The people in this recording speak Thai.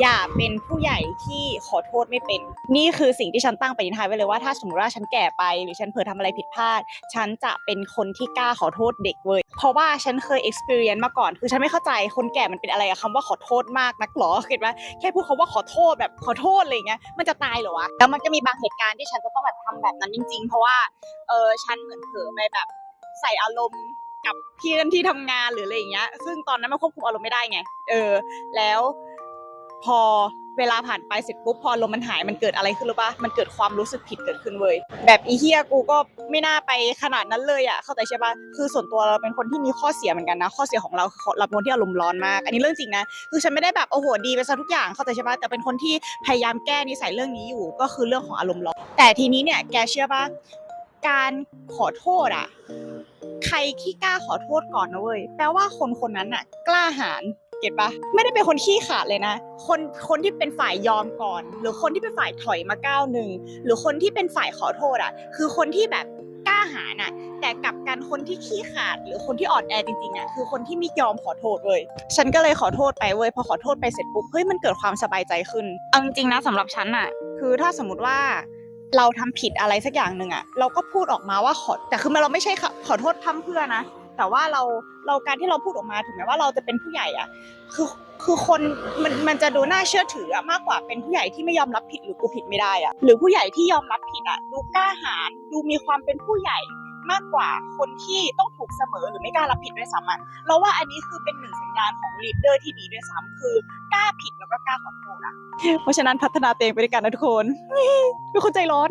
อย่าเป็นผู้ใหญ่ที่ขอโทษไม่เป็น นี่คือสิ่งที่ฉันตั้งปณิธานไว้เลยว่าถ้าสมมติว่าฉันแก่ไป หรือฉันเผลอทำอะไรผิดพลาด ฉันจะเป็นคนที่กล้าขอโทษเด็กเว้ยเพราะว่าฉันเคย experience มาก่อน คือฉันไม่เข้าใจคนแก่มันเป็นอะไรกับคำว่าขอโทษมากนักหรอเห็นไหมแค่พูดคำว่าขอโทษแบบขอโทษอะไรอย่างเงี้ยมันจะตายเหรอวะแล้วมันก็มีบางเหตุการณ์ที่ฉันจะต้องแบบทำแบบนั้นจริง ๆ เพราะว่าเออฉันเหมือนเผลอไปแบบใส่อารมณ์กับเพื่อนที่ทำงานหรืออะไรอย่างเงี้ย ซึ่งตอนนั้นมันควบคุมอารมณ์ไม่ได้ไง เออ แล้ว พอเวลาผ่านไปเสร็จปุ๊บพอลมมันหายมันเกิดอะไรขึ้นหรือปะมันเกิดความรู้สึกผิดเกิดขึ้นเว้ยแบบอีเฮียกูก็ไม่น่าไปขนาดนั้นเลยอะเข้าใจใช่ปะคือส่วนตัวเราเป็นคนที่มีข้อเสียเหมือนกันนะ ข้อเสียของเราคือเราเป็นคนที่อารมณ์ร้อนมาก อันนี้เรื่องจริงนะคือฉันไม่ได้แบบโอ้โหดีไปซะทุกอย่างเข้าใจใช่ปะแต่เป็นคนที่พยายามแก้นิสัยเรื่องนี้อยู่ ก็คือเรื่องของอารมณ์ร้อนแต่ทีนี้เนี่ยแกเชื่อปะการขอโทษอะใครที่กล้าขอโทษก่อนนะเว้ยแปลว่าคนคนนั้นน่ะ กล้าหาญ ก็ตปะไม่ได้เป็นคนขี้ขลาดเลยนะ คนคนที่เป็นฝ่ายยอมก่อน หรือคนที่เป็นฝ่ายถอยมาก้าวหนึ่งหรือคนที่เป็นฝ่ายขอโทษอะ คือคนที่แบบกล้าหาญอะ แต่กลับกันคนที่ขี้ขลาด หรือคนที่อ่อนแอจริงๆอะคือคนที่ไม่ยอมขอโทษเว้ยฉันก็เลยขอโทษไปเว้ยพอขอโทษไปเสร็จปุ๊บเฮ้ยมันเกิดความสบายใจขึ้นเอาจริงๆนะสำหรับฉันอะ คือถ้าสมมติว่าเราทำผิดอะไรสักอย่างหนึ่งอะเราก็พูดออกมาว่าขอแต่คือมันเราไม่ใช่ขอขอโทษพร่ำเพรื่อนะ แต่ว่าเราเราการที่เราพูดออกมาถึงแม้ว่าเราจะเป็นผู้ใหญ่อะคือคือคนมันมันจะดูน่าเชื่อถืออะมากกว่าเป็นผู้ใหญ่ที่ไม่ยอมรับผิดหรือกูผิดไม่ได้อะหรือผู้ใหญ่ที่ยอมรับผิดอะดูกล้าหาญดูมีความเป็นผู้ใหญ่มากกว่าคนที่ต้องถูกเสมอหรือไม่กล้ารับผิดด้วยซ้ำอะเราว่าอันนี้คือเป็นหนึ่งสัญญาณของลีดเดอร์ที่ดีด้วยซ้ำคือกล้าผิดแล้วก็กล้าขอโทษอะเพราะฉะนั้นพัฒนาตัวเองไปด้วยกันนะทุกคนเป็นคนใจร้อน